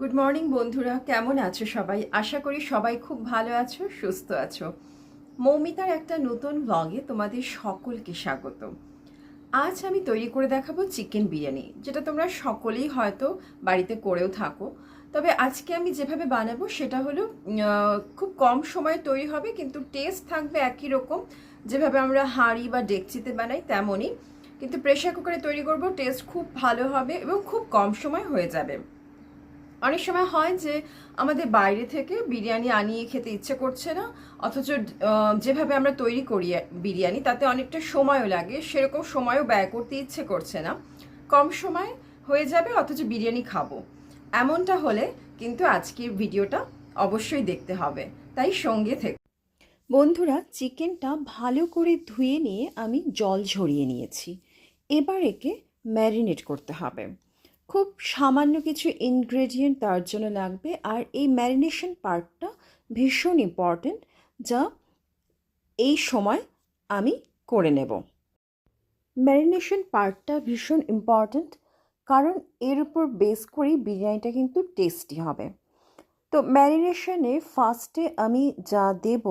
Good morning বন্ধুরা। কেমন আছো সবাই? আশা করি সবাই খুব ভালো আছো, সুস্থ আছো। মৌমিতার একটা নতুন ব্লগে তোমাদের সকলকে স্বাগত। আজ আমি তৈরি করে দেখাবো চিকেন বিরিয়ানি, যেটা তোমরা সকলেই হয়তো বাড়িতে করেও থাকো। তবে আজকে আমি যেভাবে বানাবো, সেটা হলো খুব কম সময়ে তৈরি হবে, কিন্তু টেস্ট থাকবে একই রকম। যেভাবে আমরা হাঁড়ি বা ডেকচিতে বানাই, তেমনই। কিন্তু প্রেশার কুকারে তৈরি করব টেস্ট খুব ভালো হবে এবং খুব কম সময় হয়ে যাবে। অনেক সময় হয় যে আমাদের বাইরে থেকে বিরিয়ানি আনিয়ে খেতে ইচ্ছে করছে না, অথচ যেভাবে আমরা তৈরি করি বিরিয়ানি, তাতে অনেকটা সময়ও লাগে, সেরকম সময়ও ব্যয় করতে ইচ্ছে করছে না। কম সময় হয়ে যাবে, অথচ বিরিয়ানি খাব। এমনটা হলে কিন্তু আজকের ভিডিওটা অবশ্যই দেখতে হবে। তাই সঙ্গে থেকে, বন্ধুরা, চিকেনটা ভালো করে ধুয়ে নিয়ে আমি জল ঝরিয়ে নিয়েছি। এবার একে ম্যারিনেট করতে হবে। খুব সামান্য কিছু ইনগ্রেডিয়েন্ট তার জন্য লাগবে। আর এই ম্যারিনেশন পার্টটা ভীষণ ইম্পর্ট্যান্ট যা এই সময় আমি করে নেব। ম্যারিনেশন পার্টটা ভীষণ ইম্পর্ট্যান্ট কারণ এর উপর বেস করেই বিরিয়ানিটা কিন্তু টেস্টি হবে। তো ম্যারিনেশনে ফার্স্টে আমি যা দেব,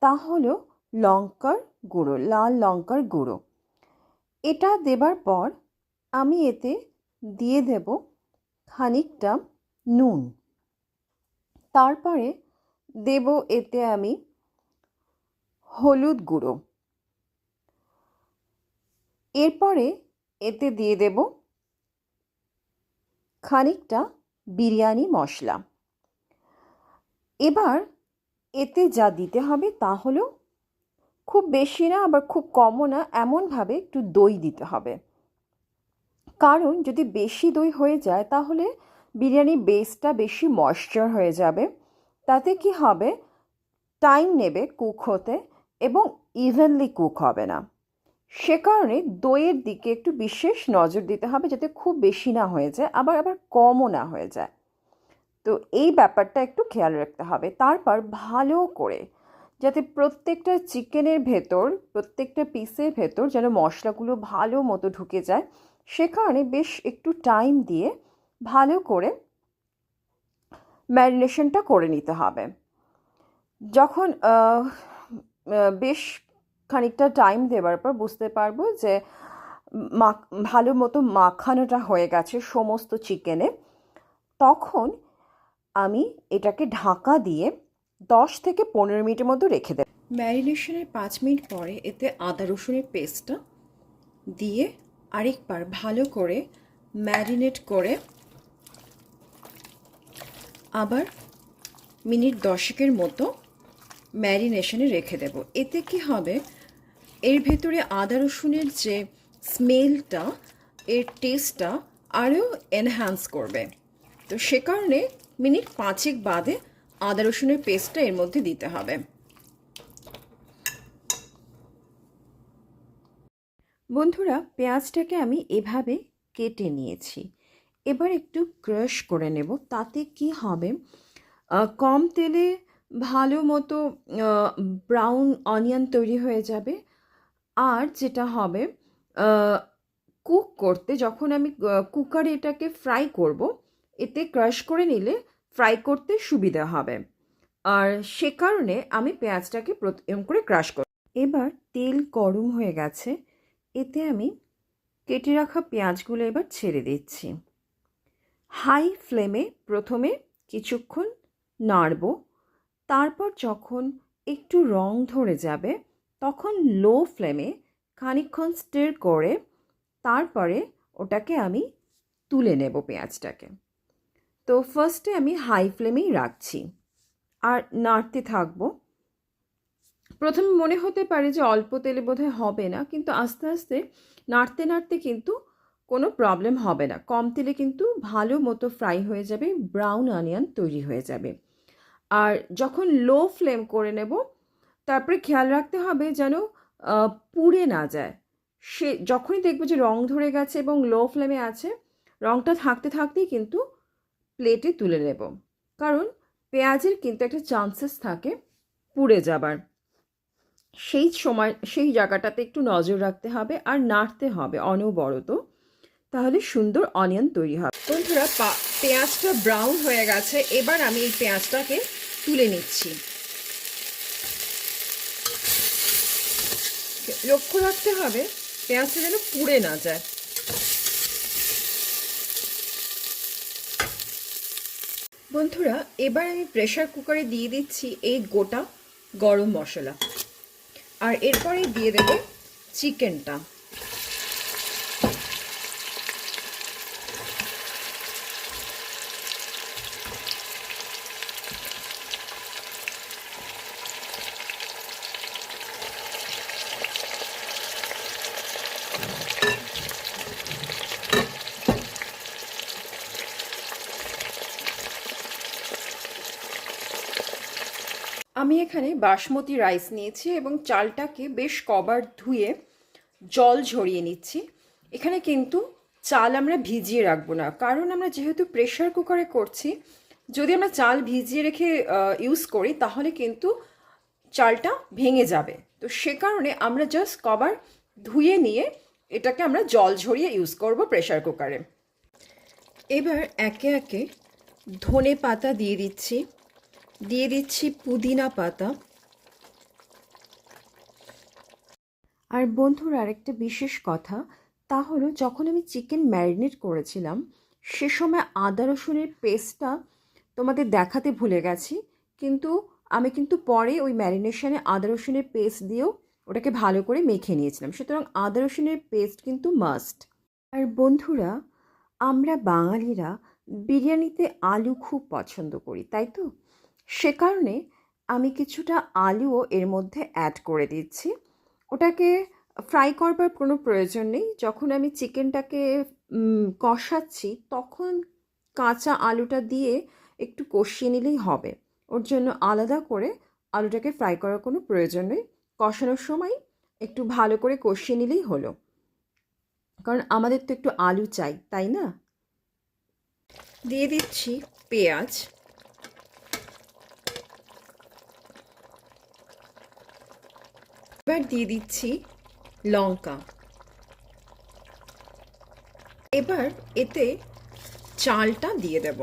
তা হলো লঙ্কার গুঁড়ো, লাল লঙ্কার গুঁড়ো। এটা দেবার পর আমি এতে দিয়ে দেব খানিকটা নুন। তারপরে দেব এতে আমি হলুদ গুঁড়ো। এরপরে এতে দিয়ে দেব খানিকটা বিরিয়ানি মশলা। এবার এতে যা দিতে হবে তা হলো খুব বেশি না, আবার খুব কমও না, এমনভাবে একটু দই দিতে হবে। কারণ যদি বেশি দই হয়ে যায়, তাহলে বিরিয়ানির বেসটা বেশি ময়শ্চার হয়ে যাবে। তাতে কি হবে? টাইম নেবে কুক হতে এবং ইভেনলি কুক হবে না। সে কারণে দইয়ের দিকে একটু বিশেষ নজর দিতে হবে যাতে খুব বেশি না হয়ে যায়, আবার আবার কমও না হয়ে যায়। তো এই ব্যাপারটা একটু খেয়াল রাখতে হবে। তারপর ভালো করে যাতে প্রত্যেকটা চিকেনের ভেতর, প্রত্যেকটা পিসের ভেতর যেন মশলাগুলো ভালো মতো ঢুকে যায় সে কারণে বেশ একটু টাইম দিয়ে ভালো করে ম্যারিনেশনটা করে নিতে হবে। যখন বেশ খানিকটা টাইম দেওয়ার পর বুঝতে পারব যে ভালো মতো মাখানোটা হয়ে গেছে সমস্ত চিকেনে তখন আমি এটাকে ঢাকা দিয়ে দশ থেকে পনেরো মিনিটের মতো রেখে দেব। ম্যারিনেশনের পাঁচ মিনিট পরে এতে আদা রসুনের পেস্টটা দিয়ে আরেকবার ভালো করে ম্যারিনেট করে আবার মিনিট দশেকের মতো ম্যারিনেশনে রেখে দেব। এতে কি হবে? এর ভেতরে আদা রসুনের যে স্মেলটা, এর টেস্টটা আরও এনহ্যান্স করবে। তো সে কারণে মিনিট পাঁচেক বাদে আদা রসুনের পেস্টটা এর মধ্যে দিতে হবে। বন্ধুরা, পেঁয়াজটাকে আমি এভাবে কেটে নিয়েছি। এবার একটু ক্রাশ করে নেব, তাতে কি হবে? কম তেলে ভালো মতো ব্রাউন অনিয়ন তৈরি হয়ে যাবে। আর যেটা হবে কুক করতে যখন আমি কুকারে এটাকে ফ্রাই করব, এতে ক্রাশ করে নিলে ফ্রাই করতে সুবিধা হবে। আর সে কারণে আমি পেঁয়াজটাকে প্রত- করে ক্রাশ করব এবার তেল গরম হয়ে গেছে। এতে আমি কেটে রাখা পেঁয়াজগুলো এবার ছেড়ে দিচ্ছি। হাই ফ্লেমে প্রথমে কিছুক্ষণ নাড়ব। তারপর যখন একটু রং ধরে যাবে, তখন লো ফ্লেমে খানিকক্ষণ স্টির করে তারপরে ওটাকে আমি তুলে নেব পেঁয়াজটাকে। তো ফার্স্টে আমি হাই ফ্লেমেই রাখছি। আর নাড়তে থাকব। প্রথমে মনে হতে পারে যে অল্প তেলে বোধহয় হবে না, কিন্তু আস্তে আস্তে নাড়তে নাড়তে কিন্তু কোনো প্রবলেম হবে না। কম তেলে কিন্তু ভালো মতো ফ্রাই হয়ে যাবে ব্রাউন অনিয়ন তৈরি হয়ে যাবে। আর যখন লো ফ্লেম করে নেব, তারপরে খেয়াল রাখতে হবে যেন পুড়ে না যায়। সে যখনই দেখবে যে রং ধরে গেছে এবং লো ফ্লেমে আছে, রংটা থাকতে থাকতেই কিন্তু প্লেটে তুলে নেব। কারণ পেঁয়াজের কিন্তু একটা চান্সেস থাকে পুড়ে যাবার। সেই সময়, সেই জায়গাটাতে একটু নজর রাখতে হবে আর নাড়তে হবে অনবরত। তাহলে সুন্দর অনিয়ন তৈরি হবে। বন্ধুরা পেঁয়াজটা ব্রাউন হয়ে গেছে। এবার আমি এই পেঁয়াজটাকে তুলে নিচ্ছি। লক্ষ্য রাখতে হবে, পেঁয়াজটা যেন পুড়ে না যায়। বন্ধুরা, এবার আমি প্রেশার কুকারে দিয়ে দিচ্ছি এই গোটা গরম মশলা। আর এরপরে দিয়ে দেবো চিকেনটা। আমি এখানে বাসমতি রাইস নিয়েছি এবং চালটাকে বেশ কবার ধুয়ে জল ঝরিয়ে নিচ্ছি। এখানে কিন্তু চাল আমরা ভিজিয়ে রাখব না, কারণ আমরা যেহেতু প্রেশার কুকারে করছি, যদি আমরা চাল ভিজিয়ে রেখে ইউজ করি, তাহলে কিন্তু চালটা ভেঙে যাবে। তো সে কারণে আমরা জাস্ট কবার ধুয়ে নিয়ে এটাকে আমরা জল ঝরিয়ে ইউজ করব প্রেশার কুকারে এবার একে একে ধনে পাতা দিয়ে দিচ্ছি। দিয়ে দিচ্ছি পুদিনা পাতা। আর বন্ধুর, আরেকটা বিশেষ কথা, তা হলো যখন আমি চিকেন ম্যারিনেট করেছিলাম, সে সময় আদা রসুনের পেস্টটা তোমাদের দেখাতে ভুলে গেছি, কিন্তু আমি কিন্তু পরে ওই ম্যারিনেশনে আদা রসুনের পেস্ট দিয়েও ওটাকে ভালো করে মেখে নিয়েছিলাম। সুতরাং আদা রসুনের পেস্ট কিন্তু মাস্ট। আর বন্ধুরা, আমরা বাঙালিরা বিরিয়ানিতে আলু খুব পছন্দ করি, তাই তো? সে কারণে আমি কিছুটা আলুও এর মধ্যে অ্যাড করে দিচ্ছি। ওটাকে ফ্রাই করবার কোনো প্রয়োজন নেই। যখন আমি চিকেনটাকে কষাচ্ছি, তখন কাঁচা আলুটা দিয়ে একটু কষিয়ে নিলেই হবে। ওর জন্য আলাদা করে আলুটাকে ফ্রাই করার কোনো প্রয়োজন নেই। কষানোর সময় একটু ভালো করে কষিয়ে নিলেই হলো। কারণ আমাদের তো একটু আলু চাই, তাই না? দিয়ে দিচ্ছি পেঁয়াজ। এবার দিয়ে দিচ্ছি লঙ্কা। এবার এতে চালটা দিয়ে দেব।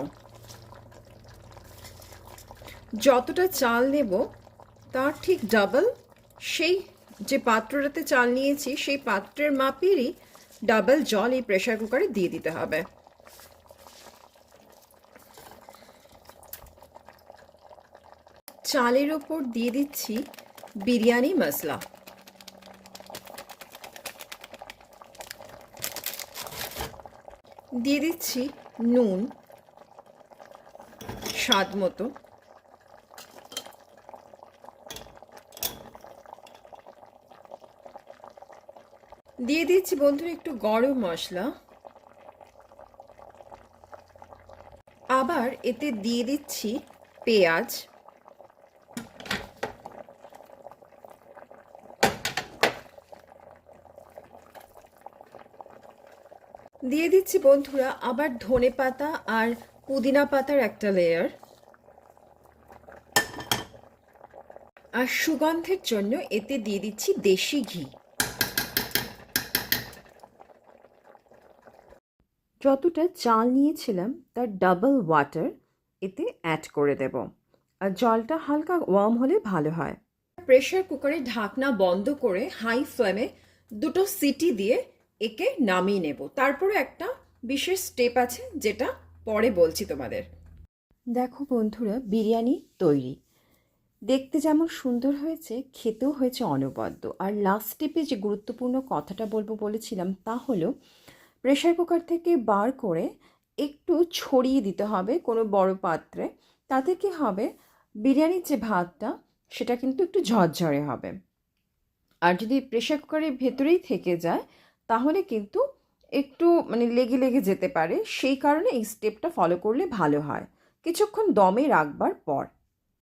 যতটা চাল নেব, তার ঠিক ডাবল সেই যে পাত্রটাতে চাল নিয়েছি, সেই পাত্রের মাপেরই ডাবল জল এই প্রেশার কুকারে দিয়ে দিতে হবে। চালের ওপর দিয়ে দিচ্ছি বিরিয়ানি মশলা। দিয়ে দিচ্ছি নুন, স্বাদ মতো। দিয়ে দিচ্ছি বন্ধুরা একটু গরম মশলা। আবার এতে দিয়ে দিচ্ছি পেঁয়াজ। দিয়ে দিচ্ছি বন্ধুরা, আবার ধনে পাতা আর পুদিনা পাতার একটা লেয়ার আর সুগন্ধের জন্য এতে দিয়ে দিচ্ছি দেশি ঘি। যতটা চাল নিয়েছিলাম, তার ডাবল ওয়াটার এতে অ্যাড করে দেব। আর জলটা হালকা ওয়ার্ম হলে ভালো হয়। প্রেশার কুকারে ঢাকনা বন্ধ করে হাই ফ্লেমে দুটো সিটি দিয়ে একে নামিয়ে নেব। তারপরে একটা বিশেষ স্টেপ আছে যেটা পরে বলছি তোমাদের। দেখো বন্ধুরা, বিরিয়ানি তৈরি। দেখতে যেমন সুন্দর হয়েছে, খেতেও হয়েছে অনবদ্য। আর লাস্ট স্টেপে যে গুরুত্বপূর্ণ কথাটা বলব বলেছিলাম, তা হলো প্রেশার কুকার থেকে বার করে একটু ছড়িয়ে দিতে হবে কোনো বড় পাত্রে। তাতে কি হবে? বিরিয়ানির যে ভাতটা, সেটা কিন্তু একটু ঝরঝরে হবে। আর যদি প্রেশার কুকারের ভেতরেই থেকে যায় তাহলে কিন্তু একটু মানে লেগে লেগে যেতে পারে। সেই কারণে এই স্টেপটা ফলো করলে ভালো হয়। কিছুক্ষণ দমে রাখবার পর।